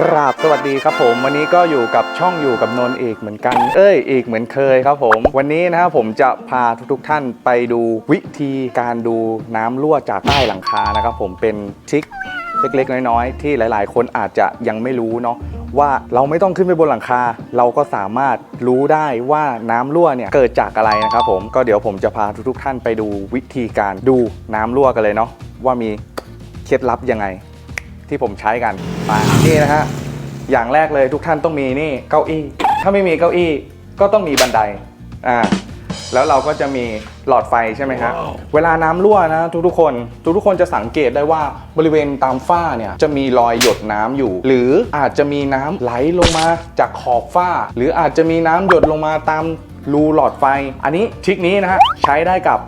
กราบสวัสดีครับผมวันนี้ก็อยู่กับช่องอยู่กับนนท์อีกเหมือนกัน เอ้ยอีกเหมือนเคยครับผม วันนี้นะครับผมจะพาทุกๆท่านไปดูวิธีการดูน้ำรั่วจากใต้หลังคานะครับผมเป็นทริคเล็กๆ น้อยๆ ที่หลายๆ คนอาจจะยังไม่รู้เนาะว่าเราไม่ต้องขึ้นไปบนหลังคา เราก็สามารถรู้ได้ว่าน้ำรั่วเนี่ยเกิดจากอะไรนะครับผมก็เดี๋ยวผมจะพาทุกๆ ท่านไปดูวิธีการดูน้ำรั่วกันเลยเนาะว่ามีเคล็ดลับยังไง ที่ผมใช้กันมานี่นะฮะอย่างแรกเลยทุกท่านต้องมีนี่เก้าอี้ ถ้าไม่มีเก้าอี้ก็ต้องมีบันไดอ่าแล้วเราก็จะมีหลอดไฟใช่ไหมฮะเวลาน้ำรั่วนะทุกๆคน ทุกๆคนจะสังเกตได้ว่าบริเวณตามฝ้าเนี่ยจะมีรอยหยดน้ำอยู่ หรืออาจจะมีน้ำไหลลงมาจากขอบฝ้า หรืออาจจะมีน้ำหยดลงมาตามรูหลอดไฟ อันนี้ทริคนี้นะฮะใช้ได้กับ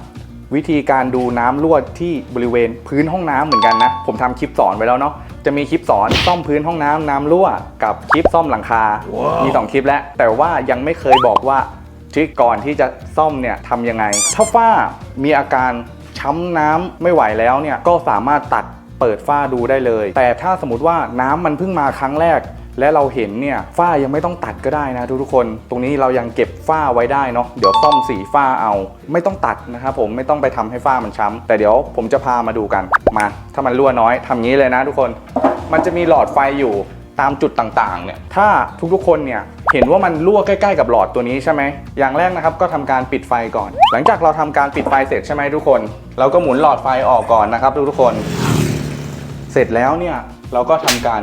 วิธีการดูน้ำรั่วที่บริเวณพื้นห้องน้ำเหมือนกันนะ ผมทำคลิปสอนไว้แล้วเนาะ จะมีคลิปสอนซ่อมพื้นห้องน้ำน้ำรั่ว กับคลิปซ่อมหลังคา มี 2 คลิปแล้ว แต่ว่ายังไม่เคยบอกว่าทริคก่อนที่จะซ่อมเนี่ยทำยังไง ถ้าฝ้ามีอาการช้ำน้ำไม่ไหวแล้วเนี่ยก็สามารถตัดเปิดฝ้าดูได้เลย แต่ถ้าสมมติว่าน้ำมันเพิ่งมาครั้งแรก และเราเห็นเนี่ยฝ้ายังไม่ต้องตัดก็ได้นะทุกๆคน ตรงนี้เรายังเก็บฝ้าไว้ได้เนาะเดี๋ยวซ่อมสีฝ้าเอาไม่ต้องตัดนะครับผมไม่ต้องไปทำให้ฝ้ามันช้ำแต่เดี๋ยวผมจะพามาดูกันมาถ้ามันรั่วน้อยทำงี้เลยนะทุกคน มันจะมีหลอดไฟอยู่ตามจุดต่างๆเนี่ยถ้าทุกๆคนเนี่ยเห็นว่ามันรั่วใกล้ๆกับหลอดตัวนี้ใช่ไหม อย่างแรกนะครับก็ทำการปิดไฟก่อน หลังจากเราทำการปิดไฟเสร็จใช่ไหมทุกคน เราก็หมุนหลอดไฟออกก่อนนะครับทุกๆคน เสร็จแล้วเนี่ยเราก็ทำการ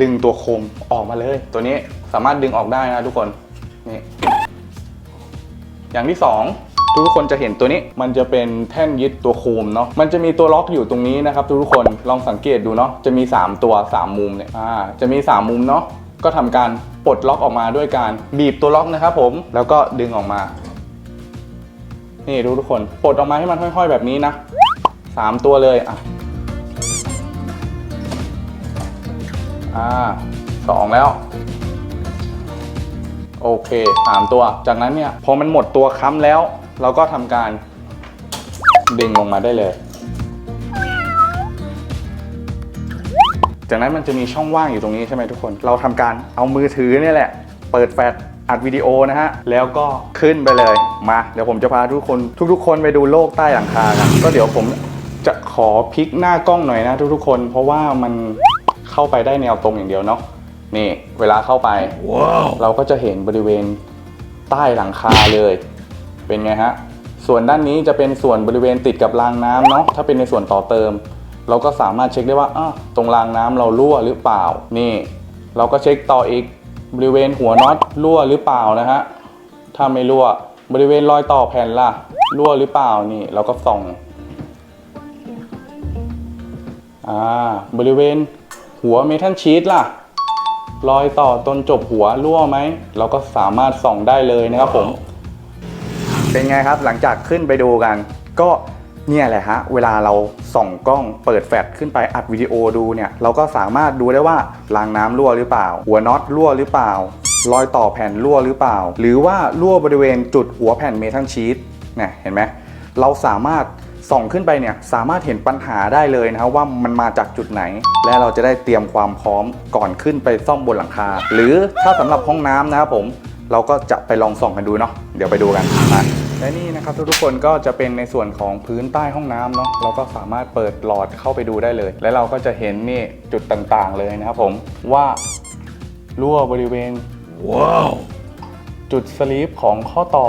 ดึงตัวโคมออกมาเลย ตัวนี้สามารถดึงออกได้นะทุกคนนี่อย่างที่สองทุกคนจะเห็นตัวนี้มันจะเป็นแท่นยึดตัวโคมเนาะมันจะมีตัวล็อกอยู่ตรงนี้นะครับ ทุกคนลองสังเกตดูเนาะจะมี 3 ตัว 3 มุมเนี่ยอ่าจะมี 3 มุมเนาะก็ทำการปลดล็อกออกมาด้วยการบีบตัวล็อกนะครับผมแล้วก็ดึงออกมา นี่ดูทุกคนปลดออกมาให้มันค่อย ๆ แบบนี้นะสามตัวเลยอะ อ่าสองแล้ว โอเคสามตัว จากนั้นเนี่ยพอมันหมดตัวค้ำแล้ว เราก็ทำการ ดึงลงมาได้เลย จากนั้นมันจะมีช่องว่างอยู่ตรงนี้ใช่ไหมทุกคน เราทำการเอามือถือเนี่ยแหละ เปิดแฟลชอัดวิดีโอนะฮะ แล้วก็ขึ้นไปเลย มา เดี๋ยวผมจะพาทุกคน ทุก ๆ คนไปดูโลกใต้หลังคากันก็เดี๋ยวผมจะขอพลิกหน้ากล้องหน่อยนะทุกๆคน เพราะว่ามัน เข้าไปได้แนวตรงอย่างเดียวเนาะนี่เวลาเข้าไปเราก็จะเห็นบริเวณใต้หลังคาเลย เป็นไงฮะส่วนด้านนี้จะเป็นส่วนบริเวณติดกับรางน้ำเนาะถ้าเป็นในส่วนต่อเติม เราก็สามารถเช็คได้ว่าอ้าวตรงรางน้ำเรารั่วหรือเปล่า นี่ เราก็เช็คต่ออีกบริเวณหัวน็อตรั่วหรือเปล่านะฮะถ้าไม่รั่วบริเวณรอยต่อแผ่นล่ะรั่วหรือเปล่านี่ เราก็ส่องอ่าบริเวณ หัวเมทัลชีตล่ะ รอยต่อตนจบหัวรั่วไหม เราก็สามารถส่องได้เลยนะครับผม เป็นไงครับหลังจากขึ้นไปดูกัน ก็เนี่ยแหละฮะ เวลาเราส่องกล้องเปิดแฟลชขึ้นไปอัดวิดีโอดูเนี่ย เราก็สามารถดูได้ว่ารางน้ำรั่วหรือเปล่า หัวน็อตรั่วหรือเปล่า รอยต่อแผ่นรั่วหรือเปล่า หรือว่ารั่วบริเวณจุดหัวแผ่นเมทัลชีตเนี่ยเห็นไหมเราสามารถ ส่องขึ้นไปเนี่ยสามารถเห็นปัญหาได้เลยนะครับว่ามันมาจากจุดไหน และเราจะได้เตรียมความพร้อมก่อนขึ้นไปซ่อมบนหลังคา หรือถ้าสำหรับห้องน้ำนะครับผมเราก็จะไปลองส่องกันดูเนาะเดี๋ยวไปดูกันมาและนี่นะครับทุกๆคนก็จะเป็นในส่วนของพื้นใต้ห้องน้ำเนาะเราก็สามารถเปิดหลอดเข้าไปดูได้เลย และเราก็จะเห็นนี่จุดต่างๆเลยนะครับผมว่ารั่วบริเวณจุดสลีปของข้อต่อ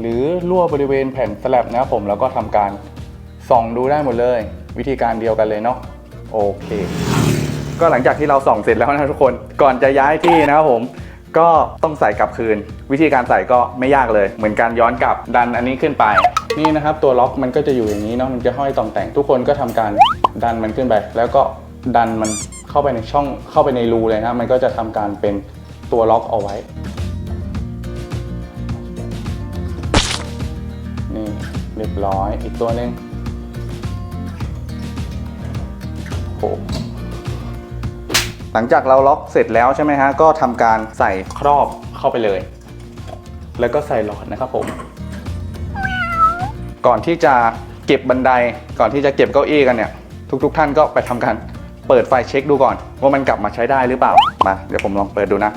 หรือรั่วบริเวณแผ่นสแลบนะครับผมแล้วก็ทำการ ส่องดูได้หมดเลย วิธีการเดียวกันเลยเนาะโอเค ก็หลังจากที่เราส่องเสร็จแล้วนะทุกคนก่อนจะย้ายที่นะครับผม ก็ต้องใส่กลับคืน วิธีการใส่ก็ไม่ยากเลย เหมือนการย้อนกลับดันอันนี้ขึ้นไป นี่นะครับตัวล็อกมันก็จะอยู่อย่างนี้เนาะมันจะห้อยต่องแต่งทุกคนก็ทำการดันมันขึ้นไป แล้วก็ดันมันเข้าไปในช่องเข้าไปในรูเลยนะมันก็จะทำการเป็นตัวล็อกเอาไว้นี่เรียบร้อยอีกตัวหนึ่ง หลังจากเราล็อกเสร็จแล้วใช่ไหมฮะก็ทำการใส่ครอบเข้าไปเลย แล้วก็ใส่หลอดนะครับผม ก่อนที่จะเก็บบันไดก่อนที่จะเก็บเก้าอี้กันเนี่ย ทุกๆท่านก็ไปทำการเปิดไฟเช็คดูก่อน ว่ามันกลับมาใช้ได้หรือเปล่ามาเดี๋ยวผมลองเปิดดูนะ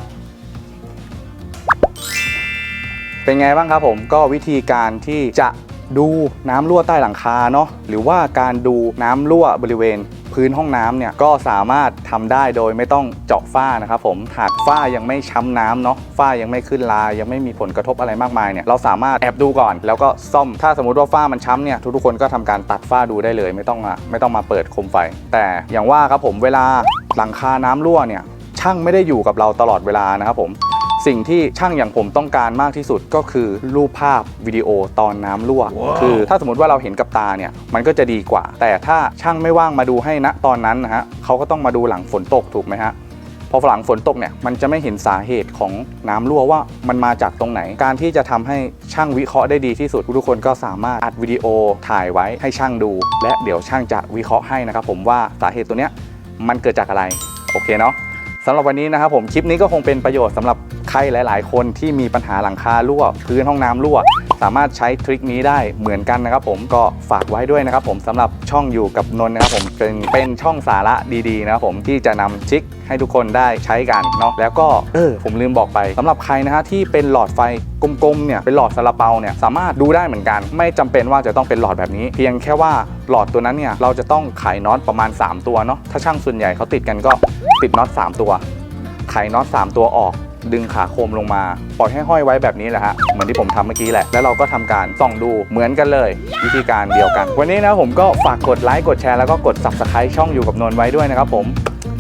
เป็นไงบ้างครับผมก็วิธีการที่จะ ดูน้ำรั่วใต้หลังคาเนาะหรือว่าการดูน้ำรั่วบริเวณ พื้นห้องน้ำเนี่ยก็สามารถทำได้โดยไม่ต้องเจาะฝ้านะครับผมหากฝ้ายังไม่ช้ำน้ำเนาะฝ้ายังไม่ขึ้นลายยังไม่มีผลกระทบอะไรมากมายเนี่ยเราสามารถแอบดูก่อน แล้วก็ซ่อมถ้าสมมติว่าฝ้ามันช้ำเนี่ยทุกๆคนก็ทำการตัดฝ้าดูได้เลย ไม่ต้องมาไม่ต้องมาเปิดโคมไฟ แต่อย่างว่าครับผมเวลาหลังคาน้ำรั่วเนี่ยช่างไม่ได้อยู่กับเราตลอดเวลานะครับผม สิ่งที่ช่างอย่างผมต้องการมากที่สุดก็คือรูปภาพวิดีโอตอนน้ำรั่วคือถ้าสมมติว่าเราเห็นกับตาเนี่ยมันก็จะดีกว่า แต่ถ้าช่างไม่ว่างมาดูให้ณตอนนั้นนะฮะเขาก็ต้องมาดูหลังฝนตกถูกไหมฮะพอหลังฝนตกเนี่ยมันจะไม่เห็นสาเหตุของน้ำรั่วว่ามันมาจากตรงไหน การที่จะทำให้ช่างวิเคราะห์ได้ดีที่สุด ทุกคนก็สามารถอัดวิดีโอถ่ายไว้ให้ช่างดู และเดี๋ยวช่างจะวิเคราะห์ให้นะครับผมว่าสาเหตุตัวเนี้ยมันเกิดจากอะไร โอเคเนาะ สำหรับวันนี้นะครับผมคลิปนี้ก็คงเป็นประโยชน์สำหรับใครหลาย ๆ คนที่มีปัญหาหลังคารั่ว พื้นห้องน้ำรั่ว สามารถใช้ทริคนี้ได้เหมือนกันนะครับผมก็ฝากไว้ด้วยนะครับผมสำหรับช่องอยู่กับนนท์นะครับผมเป็นเป็นช่องสาระดีๆนะครับผมที่จะนำทริคให้ทุกคนได้ใช้กันเนาะแล้วก็เออผมลืมบอกไปสำหรับใครนะฮะที่เป็นหลอดไฟกลมๆเนี่ยเป็นหลอดซาลาเปาเนี่ยสามารถดูได้เหมือนกัน ไม่จำเป็นว่าจะต้องเป็นหลอดแบบนี้ เพียงแค่ว่าหลอดตัวนั้นเนี่ยเราจะต้องไขน็อตประมาณ 3 ตัวเนาะถ้าช่างส่วนใหญ่เขาติดกันก็ติดน็อต3 ตัว ไขน็อต3 ตัวออก ดึงขาโคมลงมา ปล่อยให้ห้อยไว้แบบนี้แหละฮะ เหมือนที่ผมทำเมื่อกี้แหละ แล้วเราก็ทำการส่องดูเหมือนกันเลย วิธีการเดียวกัน วันนี้นะผมก็ฝากกดไลค์กดแชร์แล้วก็กด subscribe ช่องอยู่กับนนท์ไว้ด้วยนะครับผม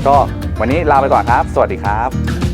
ก็วันนี้ลาไปก่อนครับ สวัสดีครับ